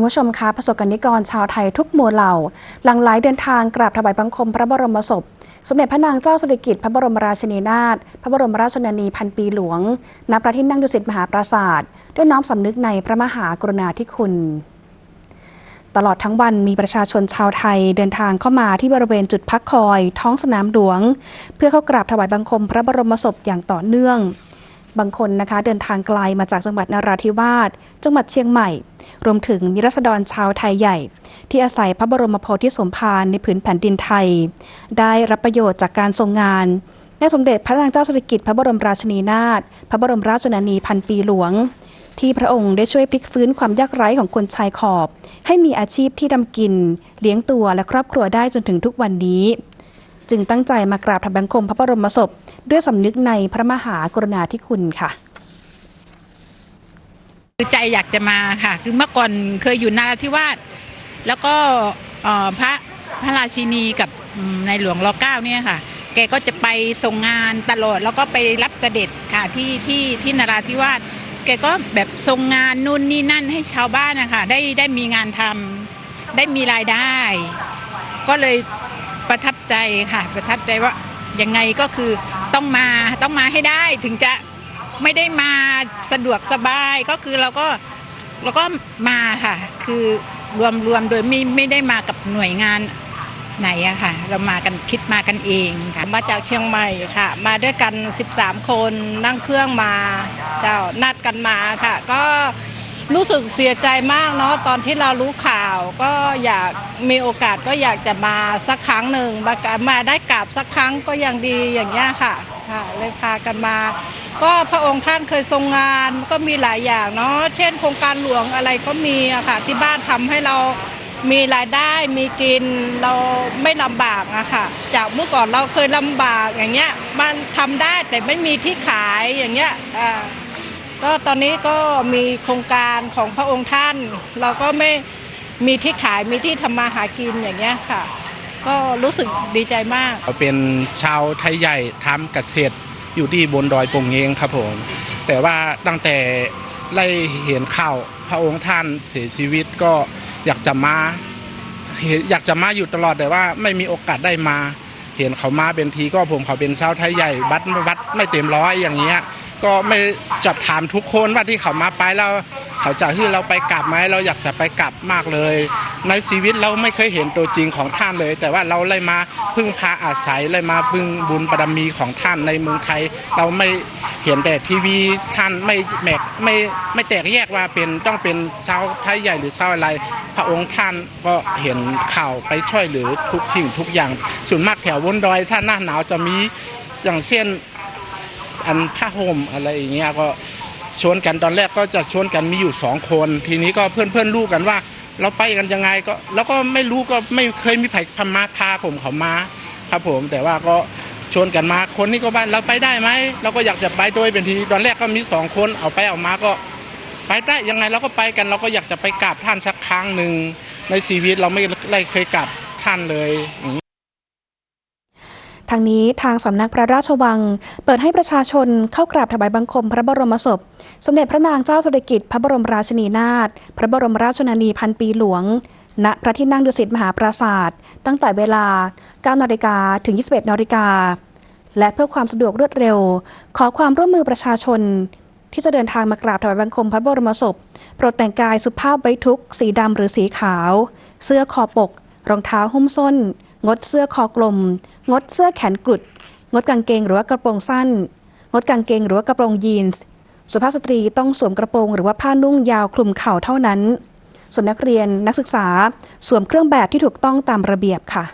คุณผู้ชมคะประสบกนิกรชาวไทยทุกหมู่เหล่า หลั่งไหลเดินทางกราบถวายบังคมพระบรมศพ สมเด็จพระนางเจ้าสิริกิติ์พระบรมราชินีนาถพระบรมราชชนนีพันปีหลวง ณ พระที่นั่งดุสิตมหาปราสาทด้วยน้อมสำนึกในพระมหากรุณาธิคุณตลอดทั้งวันมีประชาชนชาวไทยเดินทางเข้ามาที่บริเวณจุดพักคอย ท้องสนามหลวง เพื่อเข้ากราบถวายบังคมพระบรมศพอย่างต่อเนื่อง บางคนนะคะเดินทางไกลมาจากจังหวัดนราธิวาส จังหวัดเชียงใหม่ รวมถึงมีรัษฎรชาวไทยใหญ่ ที่อาศัยพระบรมโพธิสมภารในผืนแผ่นดินไทย ได้รับประโยชน์จากการทรงงานในสมเด็จพระนางเจ้าสิริกิติ์พระบรมราชินีนาถพระบรมราชชนนีพันปีหลวง ที่พระองค์ได้ช่วยพลิกฟื้นความยากไร้ของคนชายขอบ ให้มีอาชีพที่ทำกิน เลี้ยงตัวและครอบครัวได้จนถึงทุกวันนี้ จึงตั้งใจมากราบถวายบังคมพระบรมศพ ด้วยสำนึกในพระมหากรุณาธิคุณค่ะคือใจอยากจะมาค่ะ คือเมื่อก่อนเคยอยู่นาราธิวาสแล้วก็พระพระราชินีกับในหลวงรอเก้าเนี่ยค่ะ แกก็จะไปส่งงานตลอดแล้วก็ไปรับเสด็จค่ะที่ที่ที่นราธิวาสแกก็แบบส่งงานนู่นนี่นั่นให้ชาวบ้านนะคะได้ได้มีงานทำได้มีรายได้ ก็เลย ใจค่ะ ประทับใจว่ายังไงก็คือต้องมาต้องมาให้ได้ถึงจะไม่ได้มาสะดวกสบายก็คือเราก็เราก็มาค่ะ คือรวมรวมโดยไม่ไม่ได้มากับหน่วยงานไหนอะค่ะ เรามากันคิดมากันเองค่ะมาจากเชียงใหม่ค่ะ มาด้วยกัน 13 คนนั่งเครื่องมา เจ้านัดกันมาค่ะ ก็ รู้สึกเสียใจมากเนาะตอนที่เรารู้ข่าวก็อยากมีโอกาสก็อยากจะมาสักครั้งหนึ่งมามาได้กราบสักครั้งก็ยังดีอย่างเงี้ยค่ะค่ะเลยพากันมา ก็พระองค์ท่านเคยทรงงานก็มีหลายอย่างเนาะเช่น โครงการหลวงอะไรก็มีอะค่ะที่บ้านทำให้เรามีรายได้มีกินเราไม่ลำบากอะค่ะจากเมื่อก่อนเราเคยลำบากอย่างเงี้ยมันทำได้แต่ไม่มีที่ขายอย่างเงี้ยอ่า ก็ตอนนี้ก็มีโครงการของพระองค์ท่าน เราก็ไม่มีที่ขายมีที่ทำมาหากินอย่างเงี้ยค่ะ ก็รู้สึกดีใจมากเราเป็นชาวไทยใหญ่ทำเกษตรอยู่ที่บนดอยปงเงงครับผม แต่ว่าตั้งแต่ได้เห็นข่าวพระองค์ท่านเสียชีวิตก็อยากจะมาอยากจะมาอยู่ตลอดแต่ว่าไม่มีโอกาสได้มา เห็นเขามาเป็นทีก็ผมเขาเป็นชาวไทยใหญ่วัดวัดไม่เต็มร้อยอย่างเงี้ย ก็ไม่จับถามทุกคนว่าที่เขามาไปแล้วเขาจะให้เราไปกลับไหมเราอยากจะไปกลับมากเลย ในชีวิตเราไม่เคยเห็นตัวจริงของท่านเลย แต่ว่าเราเลยมาพึ่งพาอาศัยเลยมาพึ่งบุญบารมีของท่านในเมืองไทย เราไม่เห็นแต่ทีวีท่านไม่แมกไม่ไม่แตกแยกว่าเป็นต้องเป็นชาวไทยใหญ่หรือชาวอะไร พระองค์ท่านก็เห็นข่าวไปช่วยเหลือทุกสิ่งทุกอย่างส่วนมากแถวบนดอยถ้าหน้าหนาวจะมีอย่างเช่น อันผ้าห่มอะไรอย่างเงี้ยก็ชวนกันตอนแรกก็จะชวนกันมีอยู่สองคน ทีนี้ก็เพื่อนเพื่อนรู้กันว่า เราไปกันยังไงก็แล้วก็ไม่รู้ก็ไม่เคยมีไผ่พมาพาผมเขามาครับผมแต่ว่าก็ชวนกันมาคนนี้ก็ว่าเราไปได้ไหมเราก็อยากจะไปโดยเป็นทีตอนแรกก็มีสองคนเอาไปเอามาก็ไปได้ยังไงเราก็ไปกันเราก็อยากจะไปกราบท่านสักครั้งหนึ่งในชีวิตเราไม่ได้เคยกราบท่านเลยอย่างนี้ ทางนี้ทางสำนักพระราชวัง เปิดให้ประชาชนเข้ากราบถวายบังคมพระบรมศพ สมเด็จพระนางเจ้าสิริกิติ์พระบรมราชินีนาถพระบรมราชชนนีพันปีหลวง ณพระที่นั่งดุสิตมหาปราสาทตั้งแต่เวลา 9นาฬิกาถึง 21นาฬิกาและเพื่อความสะดวกรวดเร็ว ขอความร่วมมือประชาชน ที่จะเดินทางมากราบถวายบังคมพระบรมศพ โปรดแต่งกายสุภาพไว้ทุก สีดำหรือสีขาว เสื้อคอปก รองเท้าหุ้มส้น งดเสื้อคอกลม งดเสื้อแขนกุด งดกางเกงหรือว่ากระโปรงสั้น งดกางเกงหรือว่ากระโปรงยีนส์สุภาพสตรีต้องสวมกระโปรงหรือว่าผ้านุ่งยาวคลุมเข่าเท่านั้น ส่วนนักเรียนนักศึกษาสวมเครื่องแบบที่ถูกต้องตามระเบียบค่ะ